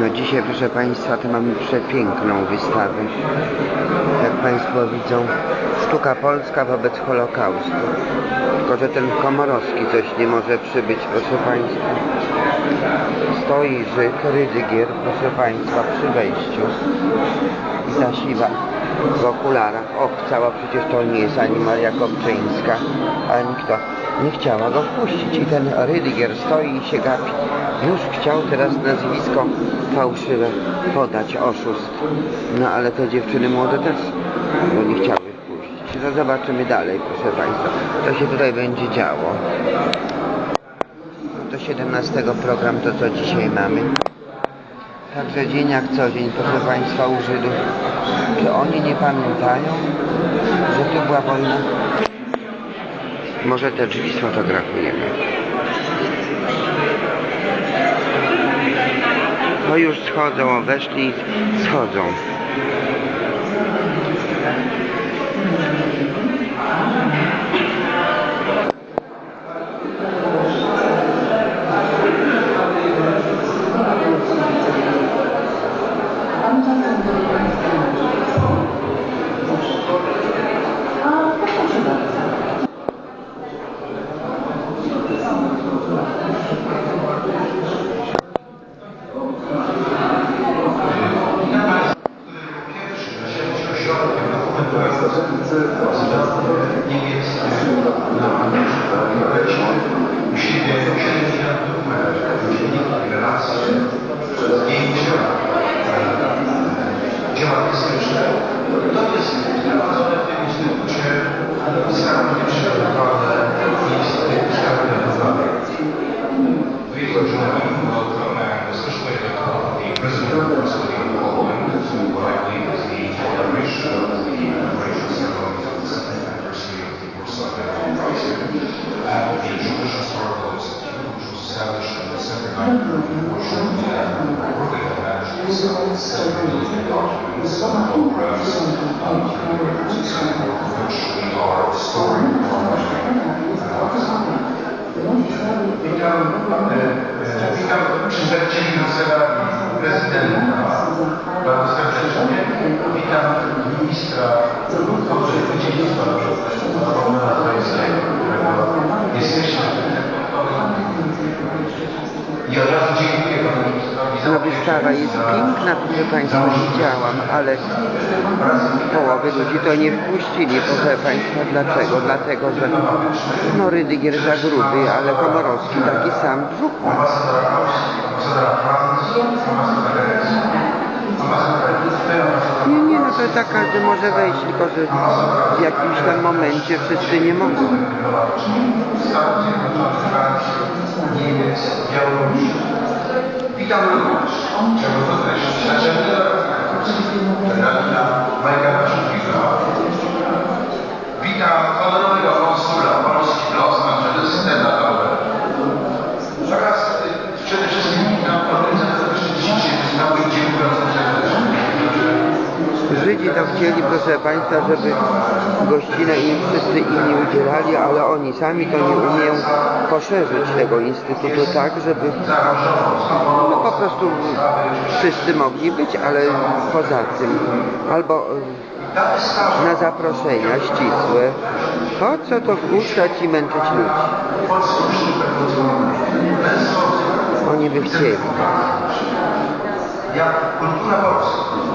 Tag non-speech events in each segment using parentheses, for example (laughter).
No dzisiaj, proszę Państwa, to mamy przepiękną wystawę. Jak Państwo widzą, sztuka polska wobec Holokaustu. Tylko, że ten Komorowski coś nie może przybyć, proszę Państwa. Stoi Żyd, Rydygier, proszę Państwa, przy wejściu. I ta siwa w okularach obcała, przecież to nie jest ani Maria Kopczyńska, ani kto. Nie chciała go wpuścić i ten Rydygier stoi i się gapi. Już chciał teraz nazwisko fałszywe podać, oszust. No ale te dziewczyny młode też go nie chciały wpuścić. No zobaczymy dalej, proszę Państwa. Co się tutaj będzie działo. Do 17 program to co dzisiaj mamy. Także dzień jak co dzień, proszę Państwa, u Żydów. Czy oni nie pamiętają, że tu była wojna? Może te drzwi sfotografujemy. No już schodzą, weszli, schodzą. dzieła fizyczne, to No wystawa jest piękna, proszę Państwa, widziałam, ale połowy ludzi to nie wpuścili, proszę Państwa. Dlaczego? Dlatego, że no Rydygier za gruby, ale Komorowski taki sam brzuch ma. ambasadora Austrii, ambasadora Francji, ambasadora Grecji, ambasadora Litwy, ambasadora Nie, nie, no to tak każdy może wejść, tylko że w jakimś tam momencie wszyscy nie mogą. Białorusi. Witam również, podkreślić, naczelnego generalna Majka Waszykiwa. Witam honorowego konsula Polski Los Angeles, Stella Tauber. Oraz Żydzi to chcieli, proszę Państwa, żeby gościnę im wszyscy inni udzielali, ale oni sami to nie umieją poszerzyć tego instytutu tak, żeby no po prostu wszyscy mogli być, ale poza tym albo e, na zaproszenia ścisłe. Po co to wpuszczać i męczyć ludzi? Oni by chcieli. Jak kultura polska.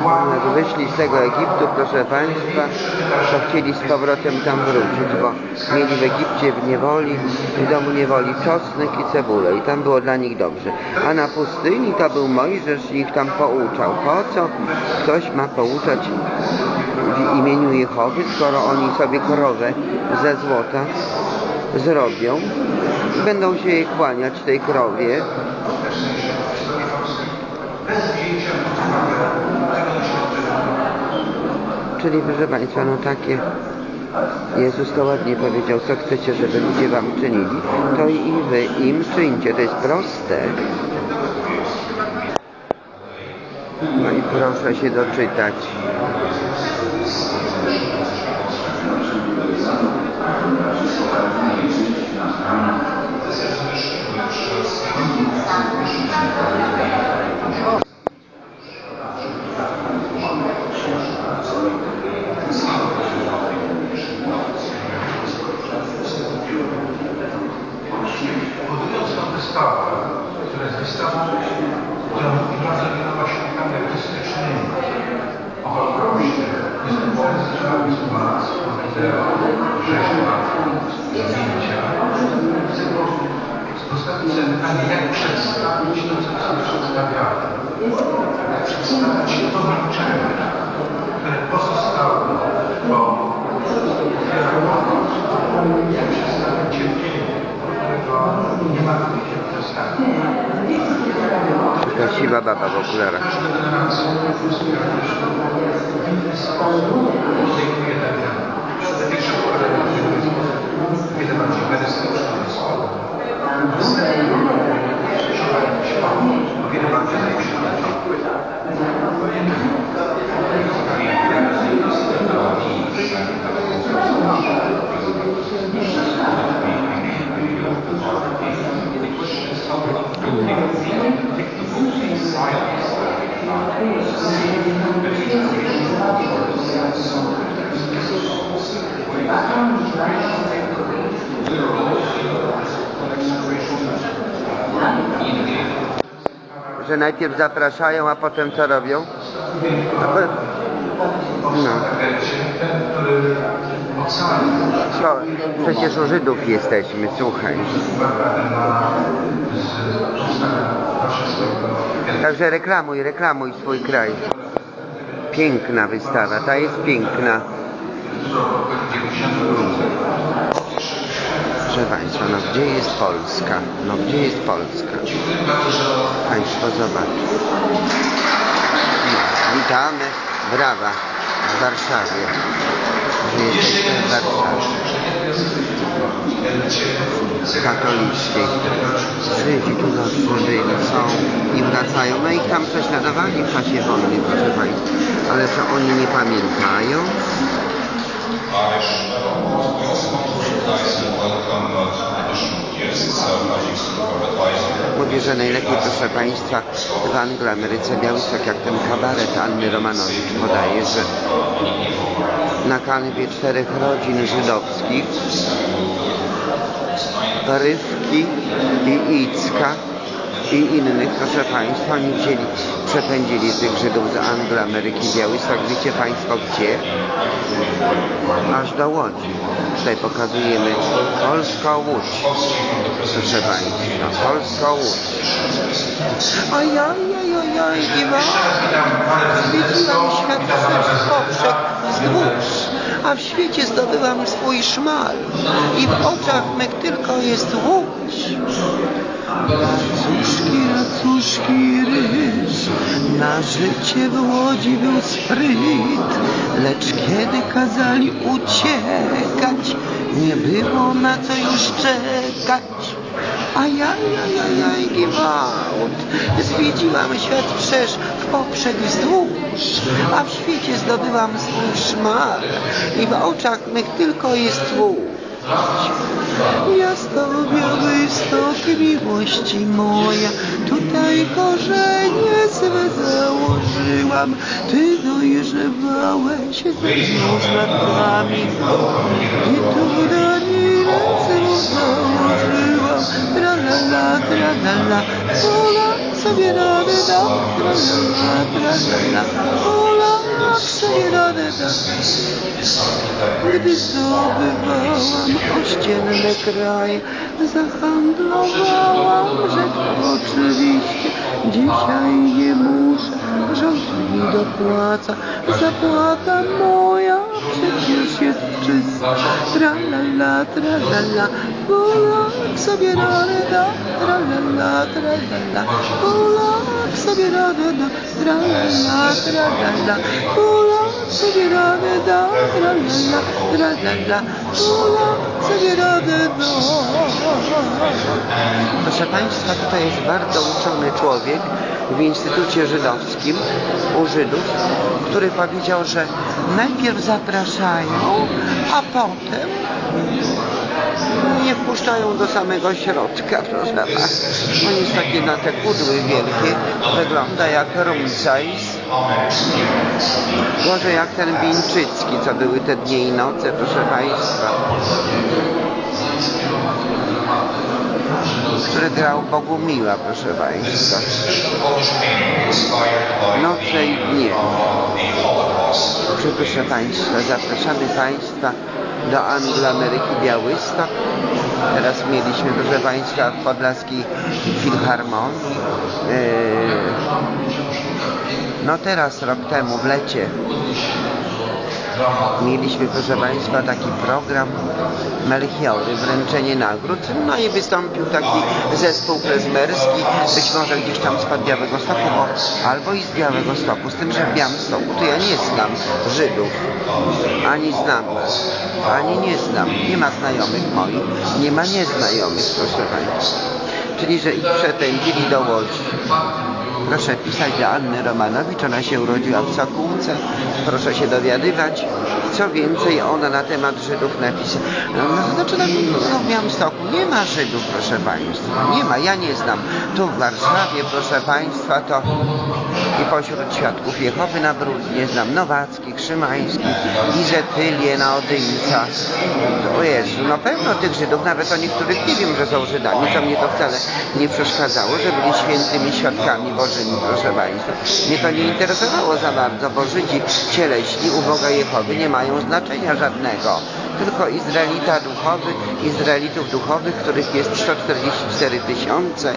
Jak wyszli z tego Egiptu, proszę Państwa, to chcieli z powrotem tam wrócić, bo mieli w Egipcie w niewoli, w domu niewoli czosnek i cebulę i tam było dla nich dobrze. A na pustyni to był Mojżesz i ich tam pouczał. Po co ktoś ma pouczać w imieniu Jehowy, skoro oni sobie krowę ze złota zrobią będą się jej kłaniać tej krowie, Czyli proszę Państwa, no takie Jezus to ładnie powiedział, co chcecie, żeby ludzie wam czynili, to i wy im czyńcie. To jest proste. No i proszę się doczytać. Pytanie, jak przedstawić to, co sobie przedstawiamy. Jak przedstawić to milczenie, które pozostało po. Jak przedstawić cierpienie, którego nie ma w przedstawieniu. Taka siwa baba w okularach. Wiele bardziej medyczny słowo. Przeżywając się Że najpierw zapraszają, a potem co robią? No. Co? Przecież u Żydów jesteśmy, słuchaj. Także reklamuj, reklamuj swój kraj. Piękna wystawa, ta jest piękna. Proszę Państwa, no gdzie jest Polska? No gdzie jest Polska? Państwo zobaczcie. No, witamy, brawa, w Warszawie. Jesteśmy w Warszawie. Katolickiej. Żydzi tu zawsze byli, są i wracają. No ich tam prześladowali w czasie wojny, proszę Państwa. Ale co oni nie pamiętają? Mówię, że najlepiej, proszę Państwa, w Angloameryce Białystok, jak ten kabaret Anny Romanowicz podaje, że na kanwie czterech rodzin żydowskich Rywki i Icka i innych, proszę Państwa, oni wzięli, przepędzili tych Żydów z Angloameryki Białystok, wiecie Państwo gdzie? Aż do Łodzi. Tutaj pokazujemy Polska Łódź. Proszę Państwa, Polska Łódź. Ojoj, ojoj, ojoj, Iwo. Zwiedziłam świat wstecz, poprzek, wzdłuż, a w świecie zdobyłam swój szmal i w oczach mych tylko jest łódź. Racuszki, racuszki, ryż, na życie w łodzi był spryt, lecz kiedy kazali uciekać, nie było na co już czekać. Ajajajajaj, gwałt, zwiedziłam świat w poprzek wzdłuż, a w świecie zdobyłam swój szmal i w oczach mych tylko jest łódź. Miasto Białystok, miłości moja, tutaj korzenie swe założyłam. Ty dojrzewałeś ze mną z latami i tutaj ręce założyłam. Tra la la, tra la la, la la, tra la la, Polak sobie radę dał. Gdy zdobywałam ościenne kraje, zahandlowałam rzecz oczywiście. Dzisiaj nie muszę, rząd mi dopłaca, zapłata moja przecież jest czysta. Tra-la-la, tra-la-la, Polak sobie radę da, tra-la-la, tra-la-la, Polak sobie radę da, tra-la-la, tra-la-la, Polak sobie radę da, tra-la-la, tra-la-la, Polak sobie radę da. Proszę Państwa, tutaj jest bardzo uczony człowiek w Instytucie Żydowskim u Żydów, który powiedział, że najpierw zapraszają, a potem nie wpuszczają do samego środka, proszę Pana. On jest taki na te kudły wielkie, wygląda jak rumcajs. Gorzej jak ten Bińczycki, co były te dnie i noce, proszę Państwa. Który grał Bogumiła, proszę Państwa. Noce i dnie. Dobrze, proszę Państwa, zapraszamy Państwa do Angloameryki Białystok. Teraz mieliśmy, proszę Państwa, w Podlaskiej Filharmonii. Yy, no teraz, rok temu, w lecie, mieliśmy, proszę Państwa, taki program Melchiory, wręczenie nagród. No i wystąpił taki zespół klezmerski, być może gdzieś tam z Białego Stoku, bo albo i z Białego Stoku, z tym, że w Białymstoku to ja nie znam Żydów, ani znam, ani nie znam, nie ma znajomych moich, nie ma nieznajomych, proszę Państwa. Czyli, że ich przepędzili do Łodzi. Proszę pisać do Anny Romanowicz, ona się urodziła w Sokółce. Proszę się dowiadywać, co więcej ona na temat Żydów napisała. No, no, znaczy, no, no, w Białymstoku nie ma Żydów, proszę Państwa. Nie ma, ja nie znam. Tu w Warszawie, proszę Państwa, to i pośród świadków Jehowy na Brudnie znam Nowacki, Szymański, Izetylię na Odyńca. O Jezu, no pełno tych Żydów, nawet o niektórych nie wiem, że są Żydami, co mnie to wcale nie przeszkadzało, że byli świętymi świadkami Bożymi, proszę Państwa. Mnie to nie interesowało za bardzo, bo Żydzi cieleśni u Boga Jehowy nie mają znaczenia żadnego. Tylko Izraelita duchowy, Izraelitów duchowych, których jest 144 tysiące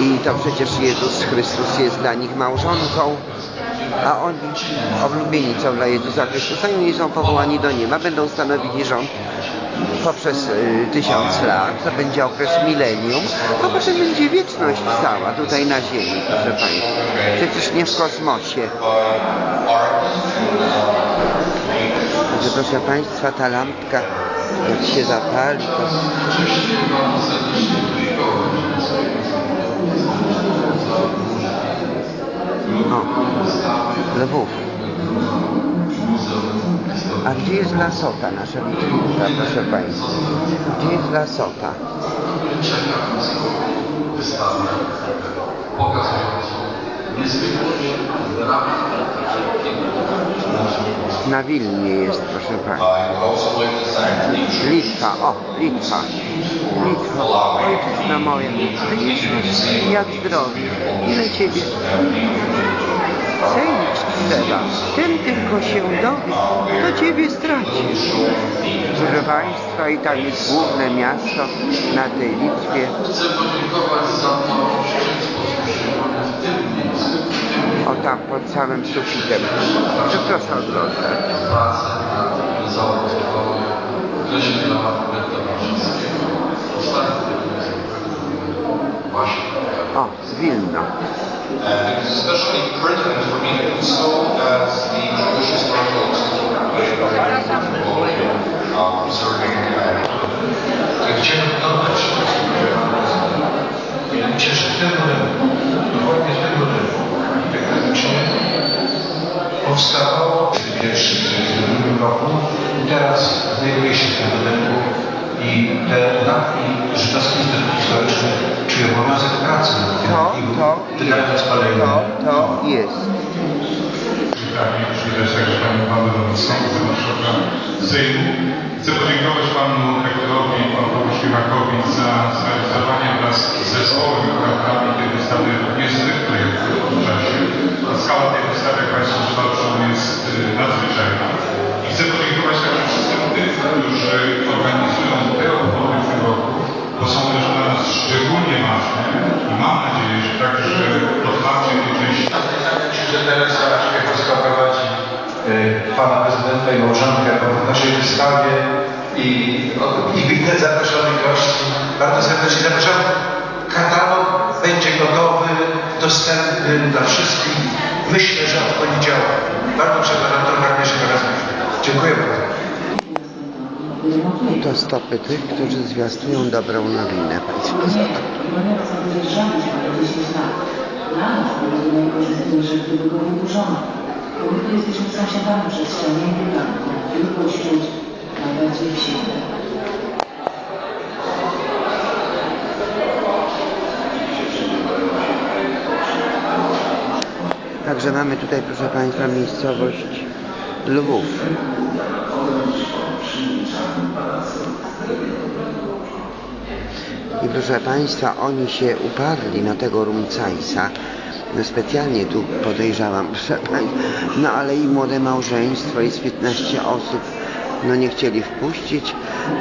i to przecież Jezus Chrystus jest dla nich małżonką a oni oblubienicą dla Jezusa Chrystusa i oni są powołani do nieba, będą stanowili rząd poprzez y, tysiąc lat, to będzie okres milenium, a potem będzie wieczność cała tutaj na ziemi, proszę Państwa. Przecież nie w kosmosie. Także proszę Państwa, ta lampka jak się zapali, to o, Lwów. A gdzie jest Lasota, nasza Litwinka, proszę Państwa? Gdzie jest Lasota? Na Wilnie jest, proszę Państwa. Litwa, o, Litwa. Litwa, ojczyzna moja. Ty jesteś jak zdrowie. Ile Ciebie cenić trzeba. Ten tylko się dowie, to Ciebie straci. Proszę Państwa, i tam jest główne miasto na tej Litwie. O tam, pod samym sufitem. Że proszę. O, Wilno. Uh, it is especially pertinent for me to do so as the Jewish historical institute very comfortable in powstawało w pierwszym roku, teraz znajduje się w tym budynku i te lat i żydowski Instytut Historyczny obowiązek pracy nad tym. Jest. Jak Panu Przewodniczący Marszałka. Chcę podziękować Panu Rektorowi, Panu Śliwakowi za zrealizowanie wraz z zespołem wykonawcami tej wystawy niezwykłej w czasie. Pana prezydenta i małżonkę w naszej wystawie i, i innych zaproszonych gości. Bardzo serdecznie zapraszam. Katalog będzie gotowy, dostępny dla wszystkich. Myślę, że od poniedziałku. Bardzo przepraszam, to się teraz Dziękuję bardzo. To stopy tych, którzy zwiastują dobrą nowinę. Państwo zobaczą. że gdyby go wydłużono, bo my tu jesteśmy sąsiadami przez ściągnięty tam, tylko wśród najbardziej wsi. Także mamy tutaj, proszę Państwa, miejscowość Lwów. I proszę Państwa, oni się uparli na tego Rumcajsa. Specjalnie tu podejrzewam, proszę (laughs) Państwa. No ale i młode małżeństwo, jest 15 osób no nie chcieli wpuścić.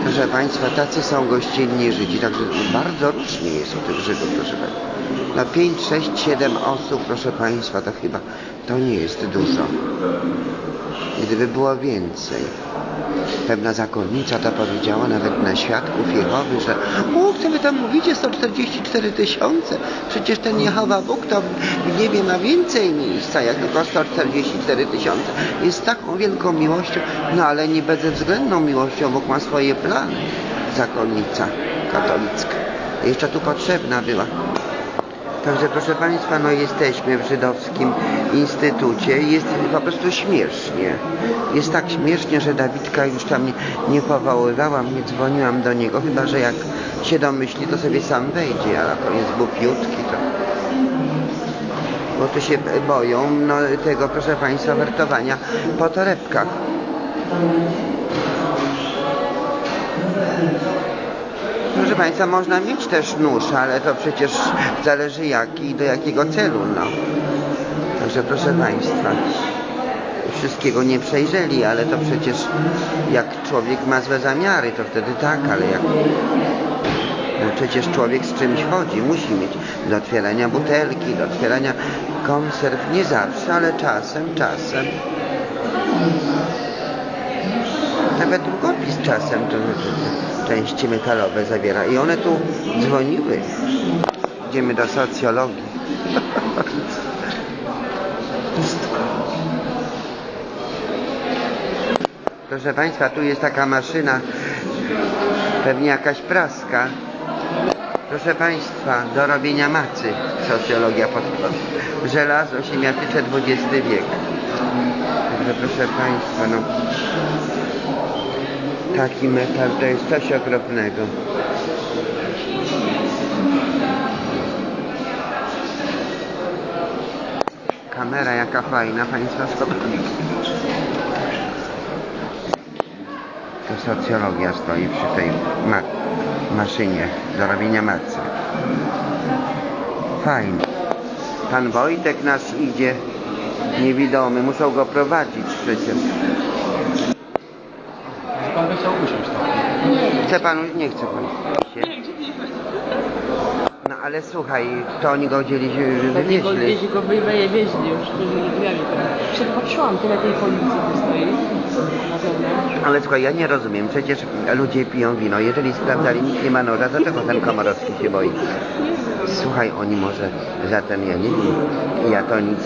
Proszę Państwa, tacy są gościnni Żydzi, także bardzo różnie jest u tych Żydów, proszę Państwa. No 5, 6, 7 osób, proszę Państwa, to chyba to nie jest dużo. Gdyby było więcej. Pewna zakonnica to powiedziała nawet na świadków Jehowy, że o, co wy tam mówicie, 144 tysiące. Przecież ten Jehowa Bóg to w niebie ma więcej miejsca, jak tylko 144 tysiące. Jest taką wielką miłością, no ale nie bezwzględną miłością, Bóg ma swoje plany. Zakonnica katolicka. Jeszcze tu potrzebna była. Także proszę Państwa, no jesteśmy w żydowskim instytucie. Jest po prostu śmiesznie. Jest tak śmiesznie, że Dawidka już tam nie, nie powoływałam, nie dzwoniłam do niego, chyba że jak się domyśli, to sobie sam wejdzie, ale on jest głupiutki, to... Bo tu się boją no, tego, proszę Państwa, wertowania po torebkach. Proszę Państwa, można mieć też nóż, ale to przecież zależy jaki i do jakiego celu, no. Także proszę Państwa, wszystkiego nie przejrzeli, ale to przecież jak człowiek ma złe zamiary, to wtedy tak, ale jak... No przecież człowiek z czymś chodzi, musi mieć do otwierania butelki, do otwierania konserw, nie zawsze, ale czasem, czasem. Nawet długopis czasem to, to, części metalowe zawiera. I one tu dzwoniły. Idziemy do socjologii. Proszę Państwa, tu jest taka maszyna, pewnie jakaś praska. Proszę Państwa, do robienia macy socjologia podchodzi. Żelazo, siemiatycze XX wiek. Także proszę Państwa, no taki metal to jest coś okropnego. Kamera jaka fajna, Państwa zobaczcie. To socjologia stoi przy tej ma maszynie do robienia macy. Fajnie. Pan Wojtek nasz idzie niewidomy, muszą go prowadzić przecież. Chciał usiąść tam. Chce pan, nie chce pan. się? No ale słuchaj, to oni go go wywieźli. gdzieś go wyjęli wieźli już, drzwiami tam. Tyle tej policji stoi. Ale słuchaj, ja nie rozumiem, przecież ludzie piją wino. Jeżeli sprawdzali, nikt nie ma noża, dlaczego ten Komorowski się boi? Słuchaj, oni może za ten, ja nie wiem, ja to nic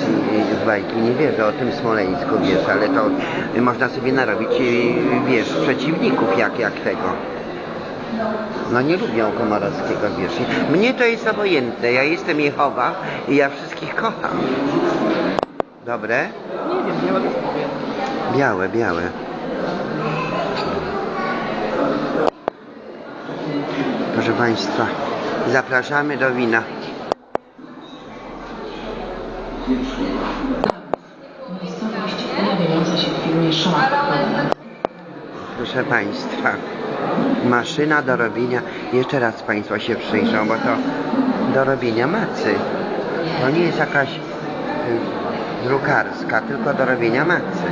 z bajki nie wierzę, o tym Smoleńsku wiesz, ale to można sobie narobić, wiesz, przeciwników jak, jak tego. No nie lubią Komorowskiego, wiesz. Mnie to jest obojętne, ja jestem Jehowa i ja wszystkich kocham. Dobre? Nie wiem, białego sobie. Białe, białe. Proszę Państwa, zapraszamy do wina. Miejscowość pojawiająca się w filmie Szmak. Proszę Państwa, maszyna do robienia, jeszcze raz Państwo się przyjrzą, bo to do robienia macy. To nie jest jakaś drukarska, tylko do robienia macy.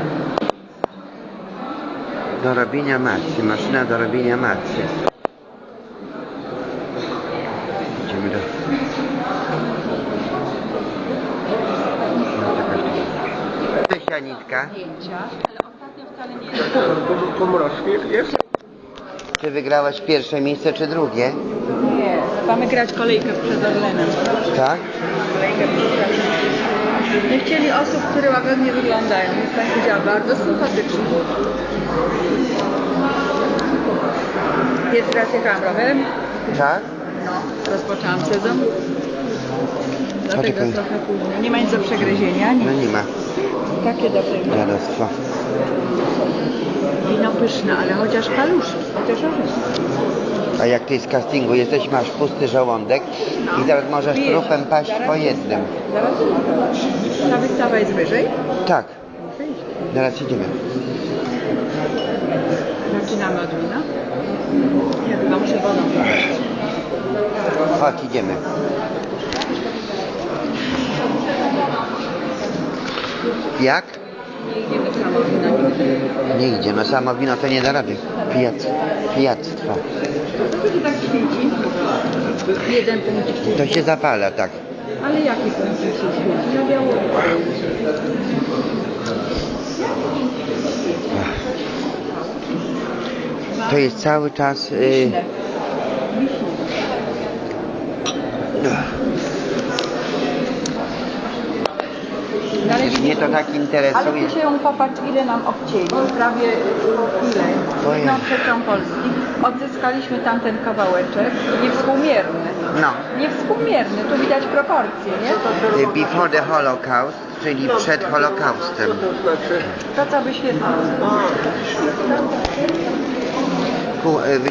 Do robienia macy, maszyna do robienia macy. Idziemy do... No, Cześć Anitka. Czy wygrałaś pierwsze miejsce, czy drugie? Nie, mamy grać kolejkę przed Orlenem. Tak? Kolejkę przed Nie chcieli osób, które łagodnie wyglądają. Jest pani powiedziała, bardzo sympatycznie. Pierwszy raz jechałam rowerem, Tak? no, rozpoczęłam sezon. Dlatego Poczekaj. trochę później. Nie ma nic do przegryzienia, nic. No nie ma. Takie dobre wino. Dziadostwo. Wino pyszne, ale chociaż paluszki, chociaż orzeźki. A jak ty z castingu jesteś, masz pusty żołądek i zaraz możesz trupem paść po jednym. Zaraz. Ta wystawa jest wyżej? Tak, zaraz idziemy. Zaczynamy od wina? Ja chyba muszę wodą. Chodź, idziemy. Jak? Nie idziemy. Samo wino nigdy. Nie idzie, no samo wino to nie da rady. Pijac, pijactwa. Dlaczego to tak świeci? Jeden punkt świeci. To się zapala, tak. Ale jaki punkt się świeci? Na biało. To jest cały czas... Y. No, ale mnie to tak Ale interesuje. ty się ją popatrz, ile nam obcięli. Prawie ile? Ojej. Jedną trzecią Polski. Odzyskaliśmy tamten kawałeczek. Niewspółmierny. No. Niewspółmierny. Tu widać proporcje, nie? Y, Before the Holocaust, czyli przed Holokaustem. To co wyświetlało. Ku, y, wy-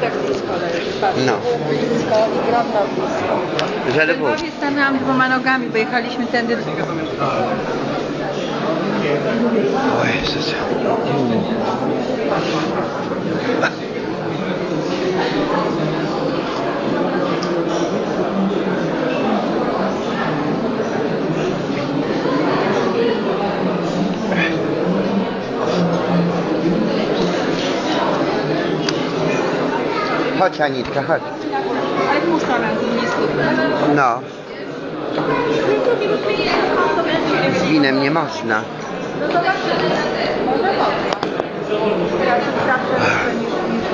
Tak blisko. Patrz, No. blisko i gram na blisko. Że był. Lwowie stanęłam dwoma nogami, bo jechaliśmy tędy. O Jezus. Chodź Anitka, chodź. Ale nie słuchać. No. Z winem nie można. No sprawdzę jeszcze niż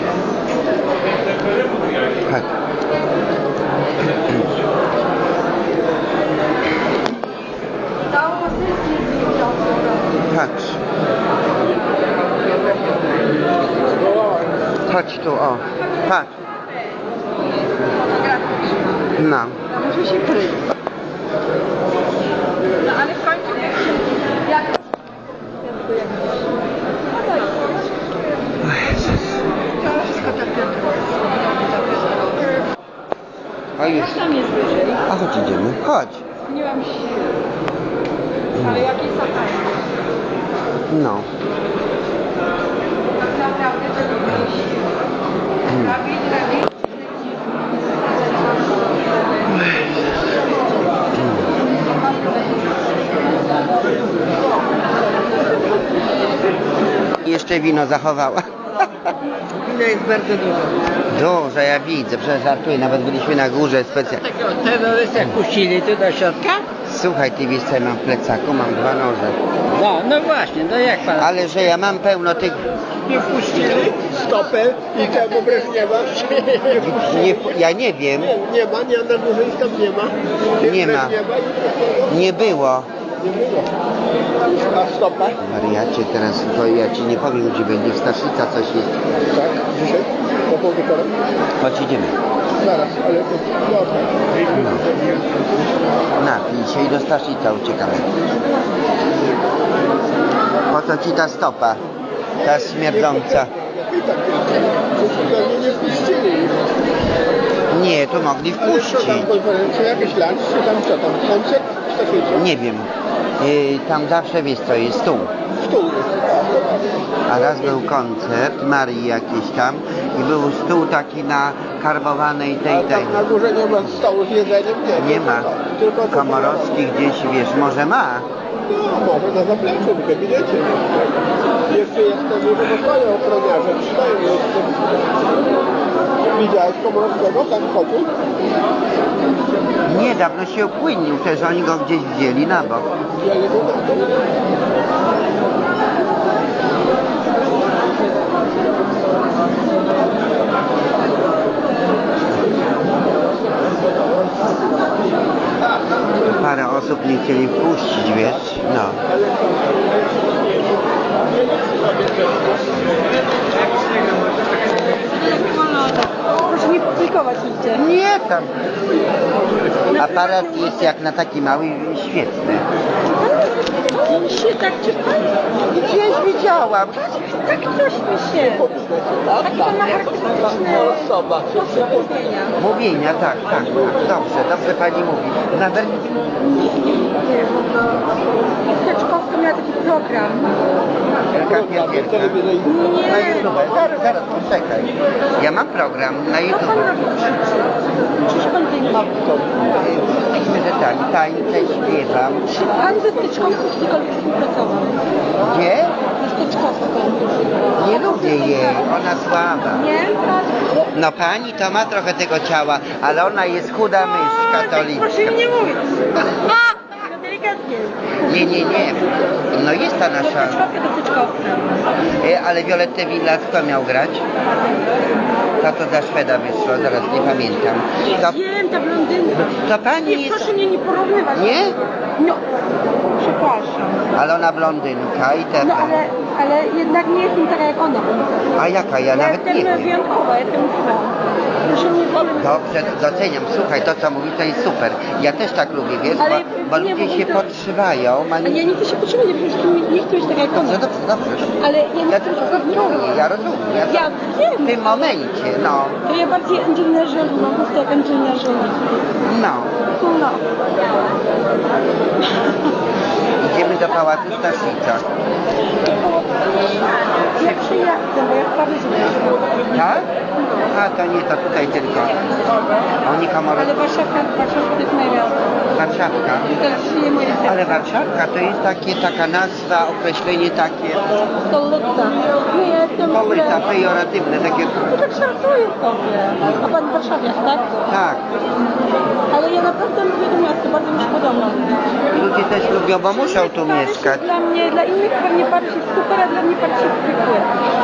Chodź. Chodź tu, o. Patrz. No. A może się kryje. No ale w końcu jak... O już. Tam jest wyżej? A chodź idziemy. Chodź. Zmieniłam się. Ale jakie zapach? No. Naprawdę. Jeszcze wino zachowała. Wino jest bardzo dużo. Dużo, ja widzę, przecież żartuję, nawet byliśmy na górze specjalnie. Jak puścili tu do środka? Słuchaj, ty wiesz co ja mam w plecaku? Mam dwa noże. No, no właśnie, no jak pan? Ale że ja mam pełno tych... nie wpuścili stopę i czemu Breżniewa nie wpuścili. Nie, ja nie wiem, Nie, nie ma, nie, na górze tam nie ma. Nie ma. Nie było. nie było. A stopa? Wariacie, teraz to ja ci nie powiem gdzie będzie, w Staszica coś jest. Tak, dzisiaj? Po wieczora? Chodź idziemy. Zaraz, ale to. Napij się i do Staszica uciekamy. Po co ci ta stopa? Ta śmierdząca. Tak, to nie tu mogli wpuścić. tam, konferencja, jakiś lunch, czy tam co tam, koncert? W Staszycie? Nie wiem. Yy, tam zawsze wiesz co jest stół. Stół jest. A raz był koncert Marii jakiś tam i był stół taki na karbowanej tej A tej. tam na górze nie ma stołu z jedzeniem? Nie, Nie ma. Tylko to- Komorowski gdzieś wiesz, może ma. No, może na zapleczu, w gabinecie. Jeszcze jestem, że stoją ochroniarze, stoją jeszcze. Widziałeś Komorowskiego tam chodził? Niedawno się upłynnił, też oni go gdzieś wzięli na bok. Parę osób nie chcieli wpuścić, wiesz? No. Proszę nie publikować nigdzie. Nie tam. Aparat jest jak na taki mały świetny. się tak czy Gdzieś widziałam. tak coś mi się. Takie to ma charakterystyczne mówienia. Mówienia, tak, tak. Dobrze, dobrze pani mówi. Nawet Teczkowska miała taki program. Wielka Piękierka. Na YouTube. Zaraz, zaraz, poczekaj. Ja mam program na Co YouTube. pan robi? Przecież pan tej ma. Myślę, że witam, tańczę, śpiewam. Czy pan ze Styczkowską kiedykolwiek współpracował? Gdzie? Ze Styczkowską. Nie lubię jej, ona słaba. Nie? No pani to ma trochę tego ciała, ale ona jest chuda mysz katolicka. Proszę mi nie mówić. (laughs) Nie, nie, nie. No jest ta nasza. E, ale Violetę Villas kto miał grać? To to za Szweda wyszło, zaraz nie pamiętam. To, Wiem, ta blondynka. to pani Nie, jest... proszę mnie nie porównywać. Nie? No. Przepraszam. Ale ona blondynka i No teraz. ale, ale jednak nie jestem taka jak ona. A jaka? Ja Ja nawet nie jestem wiem. wyjątkowa, jestem chyba. Proszę mnie porównywać. Dobrze, doceniam. Słuchaj, to co mówi to jest super. Ja też tak lubię, wiesz, Ale bo, bo nie, ludzie bo się to- podszywają. A ja nie chcę się potrzymać, ja nie, nie chcę być taka jak ona. Dobrze, dobrze, dobrze. Ale ja nie Ja chcę żartuję, ja rozumiem. Ja Ja w wiem. tym momencie, no, To ja bardziej Angelina Jolie, mam po prostu jak Angelina Jolie. no. No. Idziemy do Pałacu Staszica. Przyjadę, bo ja w Paryżu mieszkam. Tak? A to nie, to tutaj tylko. Oni Ale. Warszawka, Warszawka to jest miasto. Warszawka. Ale Warszawka to jest takie, taka nazwa, określenie takie jestem... połyta, pejoratywne, takie No tak żartuję sobie. A pan warszawiak, tak? tak. Ale ja naprawdę lubię to miasto, bardzo mi się podoba. Ludzie też lubią, bo muszą tu Paryż mieszkać. Dla mnie, dla innych pewnie Paryż jest super, a dla mnie Paryż jest zwykły.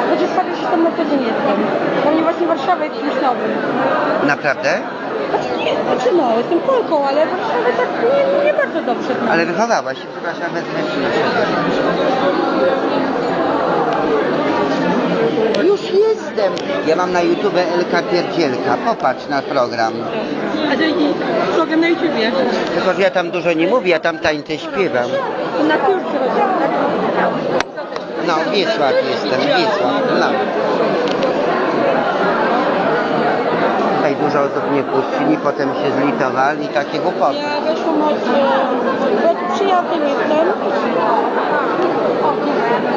Znaczy w Paryżu tam na co dzień jestem. Dla mnie właśnie Warszawa jest czymś nowym. Naprawdę? Znaczy nie, znaczy no, jestem Polką, ale Warszawę tak nie, nie bardzo dobrze znam. Ale wychowałaś się, przepraszam, ci na siebie. Już jestem. Ja mam na YouTube Elka Pierdzielka. Popatrz na program. A to i program na YouTubie. Tylko, że ja tam dużo nie mówię, ja tam tańczę, śpiewam. Na tak? No, Wiesław jestem, Wiesław. No. Tutaj dużo osób nie puścili, potem się zlitowali, takie głupoty. Ja weszłam od... Od przyjaciół jestem.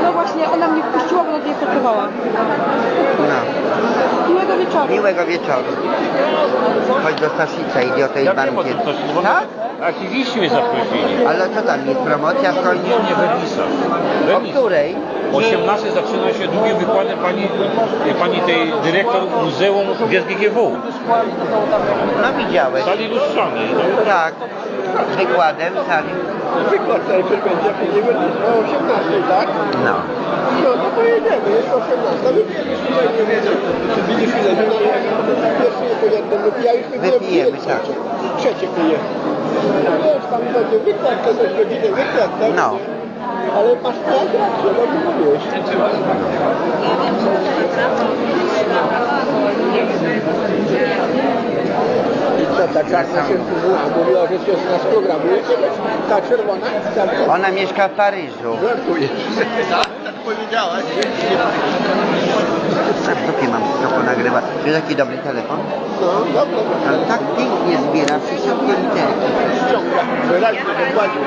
No właśnie, ona mnie wpuściła, bo nad nie pracowała. No. Miłego wieczoru. Miłego wieczoru. Chodź do Staszica, Ja wiem o tym bankiet. coś, bo Tak? aktywiści mnie zaprosili. Ale co tam jest? Promocja w końcu? Nie, Wenisa. O której? 18 zaczyna się długim wykładem pani, pani tej dyrektor Muzeum GSGGW. No widziałeś. W sali lustrzanej. Tak. Z wykładem sali. Wykład najpierw będzie, a później będzie o 18, tak? No. No, no to jedziemy, jest 18. Wypijemy tutaj, nie wiem, czy widzisz ile wina, jak pierwszy nie po jednym wypijaliśmy, było Wypijemy, piję, tak. Trzecie pije. No wiesz, tam będzie wykład, to coś godzinę wykład, tak? No. Ale masz tak rację, dobrze mówiłeś. Co, ta czarna się mówiła, że się z nas programuje? Ta czerwona? Ta, Ona mieszka w Paryżu. Żartujesz. Tak, tak powiedziałaś. A w dupie mam to ponagrywa. Wiesz jaki dobry telefon? No, dobra, Ale tak pięknie zbiera wszystkie literki. ściąga. Wyraźnie dokładnie.